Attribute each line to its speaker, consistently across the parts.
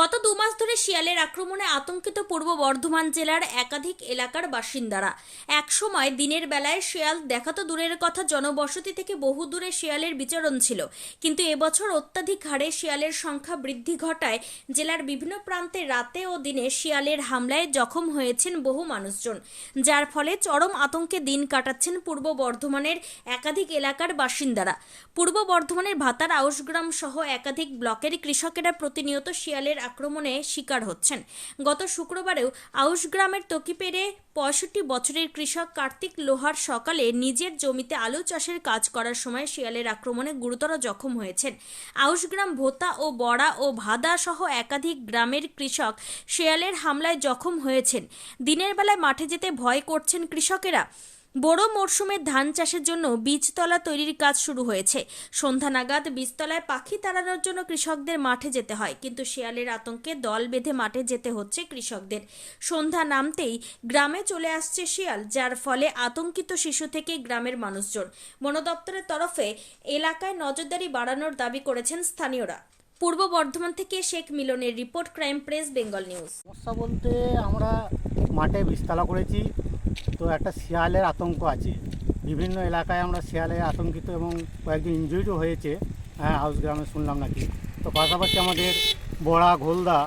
Speaker 1: গত দু মাস ধরে শিয়ালের আক্রমণে আতঙ্কিত পূর্ব বর্ধমান জেলার একাধিক এলাকার বাসিন্দারা। একসময় দিনের বেলায় শিয়াল দেখা তো দূরের কথা, জনবসতি থেকে বহু দূরে শিয়ালের বিচরণ ছিল। কিন্তু এবছর অত্যাধিক হারে শিয়ালের সংখ্যা বৃদ্ধি ঘটায় জেলার বিভিন্ন প্রান্তে রাতে ও দিনে শিয়ালের হামলায় জখম হয়েছেন বহু মানুষজন। যার ফলে চরম আতঙ্কে দিন কাটাচ্ছেন পূর্ব বর্ধমানের একাধিক এলাকার বাসিন্দারা। পূর্ব বর্ধমানের ভাতার আউশগ্রাম সহ একাধিক ব্লকের কৃষকেরা প্রতিনিয়ত শিয়ালের আক্রমণে শিকার হচ্ছেন। গত শুক্রবারেও আউশগ্রামের তকিপেরে পঁয়ষট্টি বছরের কৃষক কার্তিক লোহার সকালে নিজের জমিতে আলু চাষের কাজ করার সময় শিয়ালের আক্রমণে গুরুতর জখম হয়েছেন। আউশগ্রাম ভোতা ও বড়া ও ভাদা সহ একাধিক গ্রামের কৃষক শিয়ালের হামলায় জখম হয়েছেন। দিনের বেলায় মাঠে যেতে ভয় করছেন কৃষকেরা। বড় মরশুমে ধান চাষের জন্য বীজতলা তৈরির কাজ শুরু হয়েছে। সন্ধ্যা নাগাদ বীজতলায় পাখি তাড়ানোর জন্য কৃষকদের মাঠে যেতে হয়, কিন্তু শেয়ালের আতঙ্কে দল বেঁধে মাঠে যেতে হচ্ছে কৃষকদের। সন্ধ্যা নামতেই গ্রামে চলে আসছে শিয়াল, যার ফলে আতঙ্কিত শিশু থেকে গ্রামের মানুষজন। বন দপ্তরের তরফে এলাকায় নজরদারি বাড়ানোর দাবি করেছেন স্থানীয়রা। পূর্ব বর্ধমান থেকে শেখ মিলনের report, crime press, Bengal news.
Speaker 2: সমস্যা বলতে আমরা মাঠে বীজতলা করেছি। তো একটা শিয়ালের আতঙ্ক আছে। বিভিন্ন এলাকায় আমরা শিয়ালে আতঙ্কিত এবং কয়েকদিন ইনজুরিও হয়েছে। হ্যাঁ হাউস গ্রামে শুনলাম নাকি। তো পাশাপাশি আমাদের বড়া ঘোলদা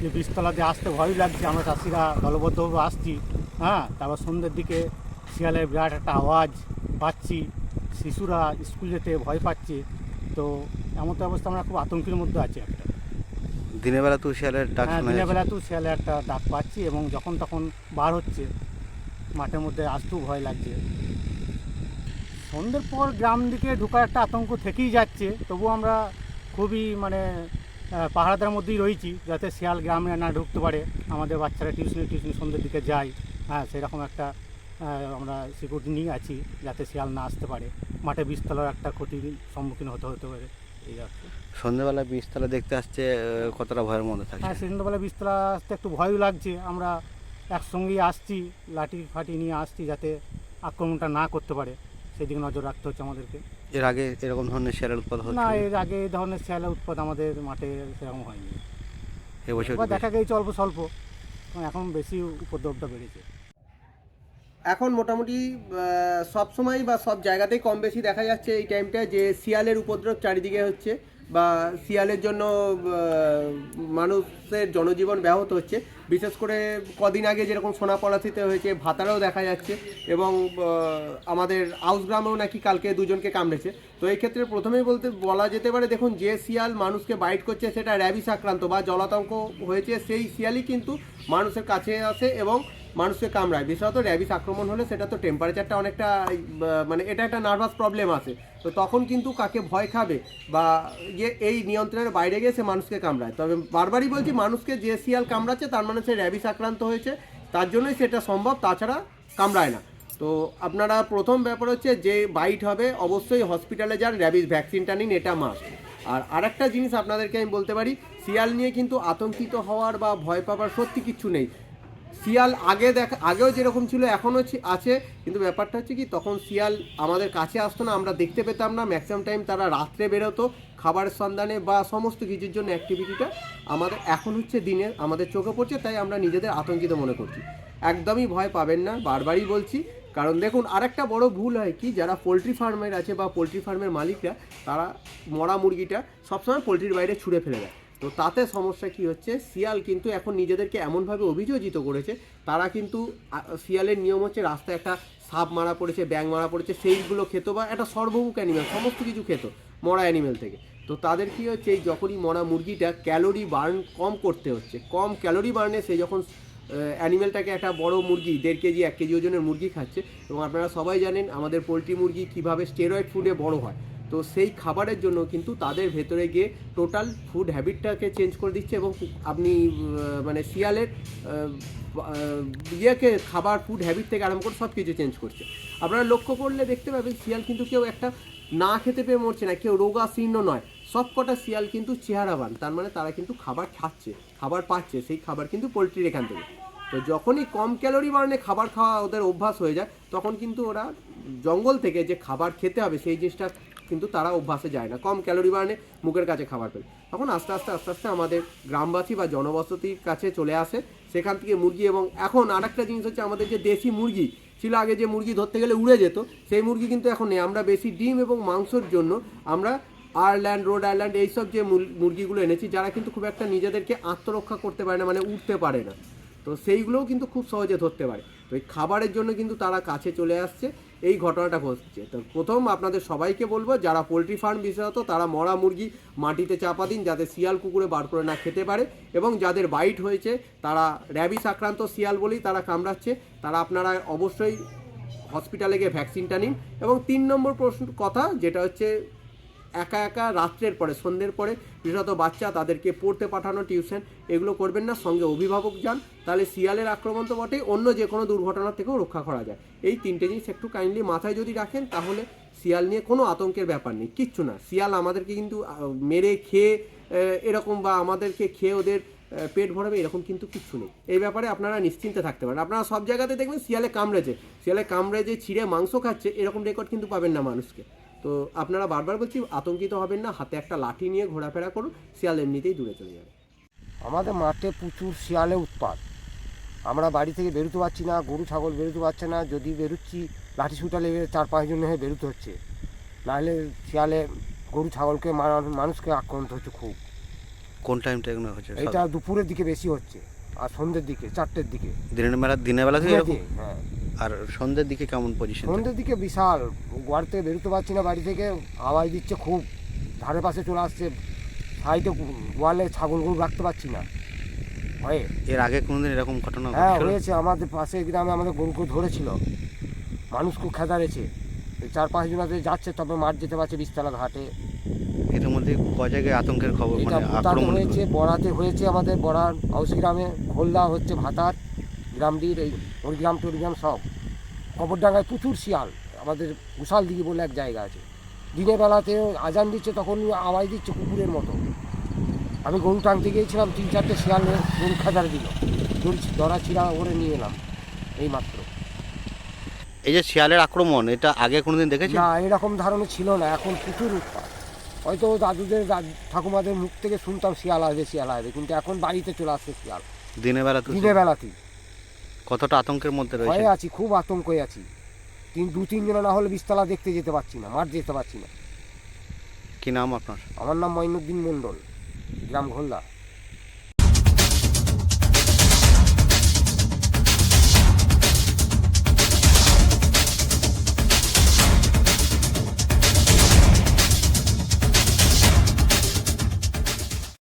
Speaker 2: যে বীজতলাতে আসতে ভয় লাগছে। আমরা চাষিরা দলবদ্ধভাবে আসছি। হ্যাঁ তারপর সন্ধ্যের দিকে শিয়ালের বিরাট একটা আওয়াজ পাচ্ছি। শিশুরা স্কুল যেতে ভয় পাচ্ছে। তো এমন তো অবস্থা আমরা খুব আতঙ্কের মধ্যে আছি একটা।
Speaker 3: দিনের বেলা তো শিয়ালের ডাক
Speaker 2: হ্যাঁ দিনের
Speaker 3: যাচ্ছে।
Speaker 2: বেলাতেও শিয়ালে একটা ডাক পাচ্ছি এবং যখন তখন বার হচ্ছে। মাঠের মধ্যে আসতেও ভয় লাগছে। সন্ধ্যের পর গ্রাম দিকে ঢোকার একটা আতঙ্ক থেকেই যাচ্ছে তবু আমরা খুবই মানে আহ, পাহারাদার মধ্যেই রয়েছি যাতে শিয়াল গ্রামে না ঢুকতে পারে। আমাদের বাচ্চারা টিউশনি টিউশনি সন্ধ্যের দিকে যায় হ্যাঁ সেরকম একটা আমরা সিকিউরিটি নিয়ে আছি যাতে শিয়াল না আসতে পারে। মাঠে বীজতলার একটা ক্ষতির সম্মুখীন হতে হতে পারে। এই আর।
Speaker 3: সন্ধ্যেবেলা বীজতলা দেখতে আসছে কতটা ভয়ের মধ্যে থাকে?
Speaker 2: হ্যাঁ সন্ধ্যাবেলা বিস্তলা আসতে একটু ভয়ও লাগছে। আমরা একসঙ্গেই আসছি লাঠি ফাটি নিয়ে আসছি যাতে আক্রমণটা না করতে পারে। সেদিকে নজর রাখতে হচ্ছে আমাদেরকে।
Speaker 3: এর আগে এরকম ধরনের শিয়ালের উৎপাদ
Speaker 2: না এর আগে এই ধরনের শেয়ালের উৎপাদ আমাদের মাঠে সেরকম হয়নি।
Speaker 3: এবছর
Speaker 2: এবার দেখা গেছে অল্প স্বল্প এখন বেশি উপদ্রবটা বেড়েছে।
Speaker 4: এখন মোটামুটি সব সময় বা সব জায়গাতেই কম বেশি দেখা যাচ্ছে এই টাইমটা যে শিয়ালের উপদ্রব চারিদিকে হচ্ছে। বা শিয়ালের জন্য মানুষের জনজীবন ব্যাহত হচ্ছে। বিশেষ করে কদিন আগে যেরকম সোনাপড়াশিতে হয়েছে ভাতারাও দেখা যাচ্ছে এবং আমাদের আউসগ্রামেও নাকি কালকে দুজনকে কামড়েছে। তো এই ক্ষেত্রে প্রথমেই বলতে, বলা যেতে পারে, দেখুন, যে শিয়াল মানুষকে বাইট করছে সেটা র্যাবিস আক্রান্ত বা জলাতঙ্ক হয়েছে, সেই শিয়ালই কিন্তু মানুষের কাছে আসে এবং মানুষকে কামড়ায়। বিশেষত র্যাবিস আক্রমণ হলে সেটা তো টেম্পারেচারটা অনেকটা মানে এটা একটা নার্ভাস প্রবলেম আছে। তো তখন কিন্তু কাকে ভয় খাবে বা যে এই নিয়ন্ত্রণের বাইরে গিয়ে সে মানুষকে কামড়ায়। তবে বারবারই বলছি, মানুষকে যে শিয়াল কামড়াচ্ছে, তার মানে সে র্যাবিস আক্রান্ত হয়েছে। তার জন্যই সেটা সম্ভব, তাছাড়া কামড়ায় না। তো আপনারা প্রথম ব্যাপার হচ্ছে যে বাইট হবে, অবশ্যই হসপিটালে যান, র্যাবিস ভ্যাকসিনটা নিন, এটা মাস্ট আর আরেকটা জিনিস আপনাদেরকে আমি বলতে পারি, শিয়াল নিয়ে কিন্তু আতঙ্কিত হওয়ার বা ভয় পাবার সত্যি কিচ্ছু নেই। শিয়াল আগে দেখা, আগেও যেরকম ছিল, এখনও আছে। কিন্তু ব্যাপারটা হচ্ছে কি, তখন শিয়াল আমাদের কাছে আসতো না, আমরা দেখতে পেতাম না। ম্যাক্সিমাম টাইম তারা রাত্রে বেরোতো, খাবারের সন্ধানে বা সমস্ত কিছুর জন্য অ্যাক্টিভিটিটা আমাদের, এখন হচ্ছে দিনে আমাদের চোখে পড়ছে, তাই আমরা নিজেদের আতঙ্কিত মনে করছি। একদমই ভয় পাবেন না, বারবারই বলছি। কারণ দেখুন, আরেকটা বড় ভুল হয় কি, যারা পোলট্রি ফার্মের আছে বা পোলট্রি ফার্মের মালিকরা, তারা মরা মুরগিটা সবসময় পোলট্রির বাইরে ছুঁড়ে ফেলে দেয়। তো তাতে সমস্যা কি হচ্ছে? শিয়াল কিন্তু এখন নিজেদেরকে এমনভাবে অভিযোজিত করেছে, তারা কিন্তু শিয়ালের নিয়ম হচ্ছে রাস্তায় একটা সাপ মারা পড়েছে ব্যাং মারা পড়েছে, সেইগুলো খেত বা একটা সর্বমুখ অ্যানিমেল সমস্ত কিছু খেত, মরা অ্যানিমেল থেকে। তো তাদের কি হচ্ছে, এই যখনই মরা মুরগিটা ক্যালোরি বার্ন কম করতে হচ্ছে, কম ক্যালোরি বার্নে সে যখন অ্যানিমেলটাকে একটা বড় মুরগি, দেড় কেজি, এক কেজি ওজনের মুরগি খাচ্ছে, এবং আপনারা সবাই জানেন আমাদের পোলট্রি মুরগি কীভাবে স্টেরয়েড ফুডে বড় হয়। তো সেই খাবারের জন্য কিন্তু তাদের ভেতরে গিয়ে টোটাল ফুড হ্যাবিটটাকে চেঞ্জ করে দিচ্ছে এবং আপনি মানে শিয়ালের ইয়েকে, খাবার ফুড হ্যাবিট থেকে আরম্ভ করে সব কিছু চেঞ্জ করছে। আপনারা লক্ষ্য করলে দেখতে পাবেন শিয়াল কিন্তু কেউ একটা না খেতে পেয়ে মরছে না, কেউ রোগাশীর্ণ নয়। সব কটা শিয়াল কিন্তু চেহারাবান, তার মানে তারা কিন্তু খাবার খাচ্ছে, খাবার পাচ্ছে, সেই খাবার কিন্তু পোলট্রির এখান থেকে। তো যখনই কম ক্যালোরি বার্নে খাবার খাওয়া ওদের অভ্যাস হয়ে যায়, তখন কিন্তু ওরা জঙ্গল থেকে যে খাবার খেতে হবে, সেই জিনিসটা কিন্তু তারা অভ্যাসে যায় না। কম ক্যালোরি বার্নে মুখের কাছে খাবার পেলে। তখন আস্তে আস্তে আস্তে আস্তে আমাদের গ্রামবাসী বা জনবসতির কাছে চলে আসে। সেখান থেকে মুরগি এবং এখন আরেকটা জিনিস হচ্ছে আমাদের যে দেশি মুরগি, ছিল আগে যে মুরগি ধরতে গেলে উড়ে যেত, সেই মুরগি কিন্তু এখন নেই। আমরা বেশি ডিম এবং মাংসর জন্য আমরা আয়ারল্যান্ড, রোড আয়ারল্যান্ড এইসব যে মুর- মুরগিগুলো এনেছি, যারা কিন্তু খুব একটা নিজেদেরকে আত্মরক্ষা করতে পারে না মানে উঠতে পারে না। তো সেইগুলোও কিন্তু খুব সহজে ধরতে পারে। তো এই খাবারের জন্য কিন্তু তারা কাছে চলে আসছে। এই ঘটনাটা ঘটছে। তো প্রথম আপনাদের সবাইকে বলব, যারা পোলট্রি ফার্ম বিশেষত, তারা মরা মুরগি মাটিতে চাপা দিন, যাতে শিয়াল কুকুরে বার করে না খেতে পারে। এবং যাদের বাইট হয়েছে, তারা র্যাবিস আক্রান্ত শিয়াল বলেই তারা কামড়াচ্ছে। তারা আপনারা অবশ্যই হসপিটালে গিয়ে ভ্যাকসিনটা নিন। এবং তিন নম্বর প্রশ্ন কথা, যেটা হচ্ছে একা একা রাত্রের পরে, সন্ধ্যের পরে বিশেষত বাচ্চা তাদেরকে পড়তে পাঠানো, টিউশন এগুলো করবেন না, সঙ্গে অভিভাবক যান। তাহলে শিয়ালের আক্রমণ তো বটেই, অন্য যে কোনো দুর্ঘটনা থেকেও রক্ষা করা যায়। এই তিনটে জিনিস একটু কাইন্ডলি মাথায় যদি রাখেন, তাহলে শিয়াল নিয়ে কোনো আতঙ্কের ব্যাপার নেই, কিচ্ছু না। শিয়াল আমাদেরকে কিন্তু মেরে খেয়ে এরকম বা আমাদেরকে খেয়ে ওদের পেট ভরাবে, এরকম কিন্তু কিচ্ছু নেই। এই ব্যাপারে আপনারা নিশ্চিন্তে থাকতে পারেন। আপনারা সব জায়গাতে দেখবেন শিয়ালে কামড়েছে। শিয়ালে কামড়ে যে ছিঁড়ে মাংস খাচ্ছে, এরকম রেকর্ড কিন্তু পাবেন না মানুষকে। তো আপনারা বারবার বলছি আতঙ্কিত হবেন না হাতে একটা লাঠি নিয়ে ঘোরাফেরা করুন শিয়াল এমনিতেই দূরে চলে যাবে।
Speaker 5: আমাদের মাঠে প্রচুর শিয়ালে উৎপাত। আমরা বাড়ি থেকে বেরোতে পারছি না গরু ছাগল বেরোতে পারছে না যদি বেরোচ্ছি লাঠি সুটা লেগে চার পাঁচজন হয়ে বেরোতে হচ্ছে। নাহলে শিয়ালে গরু ছাগলকে মারা- মানুষকে আক্রান্ত হচ্ছে খুব।
Speaker 3: কোন টাইমটা এগুলো হচ্ছে?
Speaker 5: এটা দুপুরের দিকে বেশি হচ্ছে আর সন্ধ্যের দিকে চারটের দিকে।
Speaker 3: দিনের বেলা দিনের বেলা থেকে
Speaker 5: হ্যাঁ।
Speaker 3: আর সন্ধ্যের দিকে কেমন পজিশন
Speaker 5: সন্ধ্যের দিকে বিশাল বাড়ি থেকে বেরোতে পারছি না বাড়ি থেকে আওয়াজ দিচ্ছে খুব ধারে পাশে চলে আসছে সাইডে ওয়ালে ছাগল গরু রাখতে পারছি না। ভয়ে।
Speaker 3: এর আগে কোনোদিন এরকম ঘটনা
Speaker 5: হ্যাঁ হয়েছে আমাদের পাশে গ্রামে আমাদের গরুকে ধরেছিল। মানুষ খুব খেদারেছে চার পাঁচ জনাতে যাচ্ছে তবে মাঠ যেতে পারছে বিস্তলা ঘাটে।
Speaker 3: এর মধ্যে ক জায়গায় আতঙ্কের খবর? মানে আক্রমণ
Speaker 5: হয়েছে বড়াতে হয়েছে আমাদের বড়ার হাউস গ্রামে খোলদা হচ্ছে ভাতার গ্রামটির এই ওর গ্রাম টরিগ্রাম সব। কবরডাঙ্গায় প্রচুর শিয়াল আমাদের বিশাল দিঘি বলে এক জায়গা আছে। দিনের বেলাতে আজান দিচ্ছে তখন আওয়াজ দিচ্ছে কুকুরের মতো। আমি গরু টানতে গিয়েছিলাম তিন চারটে শিয়াল গরু খেদার দিল। গরু দড়া ছিঁড়া ওরে নিয়ে এলাম এই মাত্র
Speaker 3: এই যে শিয়ালের আক্রমণ এটা আগে কোনোদিন দেখেছি
Speaker 5: না এরকম ধারণা ছিল না এখন প্রচুর উৎপাত। হয়তো দাদুদের ঠাকুমাদের মুখ থেকে শুনতাম শিয়াল আসবে শিয়াল আসবে কিন্তু এখন বাড়িতে চলে আসছে শিয়াল।
Speaker 3: দিনের বেলা
Speaker 5: দিনের বেলাতেই।
Speaker 3: কতটা আতঙ্কের মধ্যে রয়েছে
Speaker 5: ভয়ে আছি খুব আতঙ্ক হয়ে আছি। তিন দু তিনজন না হলে বিস্তলা দেখতে যেতে পারছি না মাঠ যেতে পারছি না।
Speaker 3: কি নাম আপনার?
Speaker 5: আমার নাম মঈনুদ্দিন মণ্ডল গ্রাম ঘোল্লা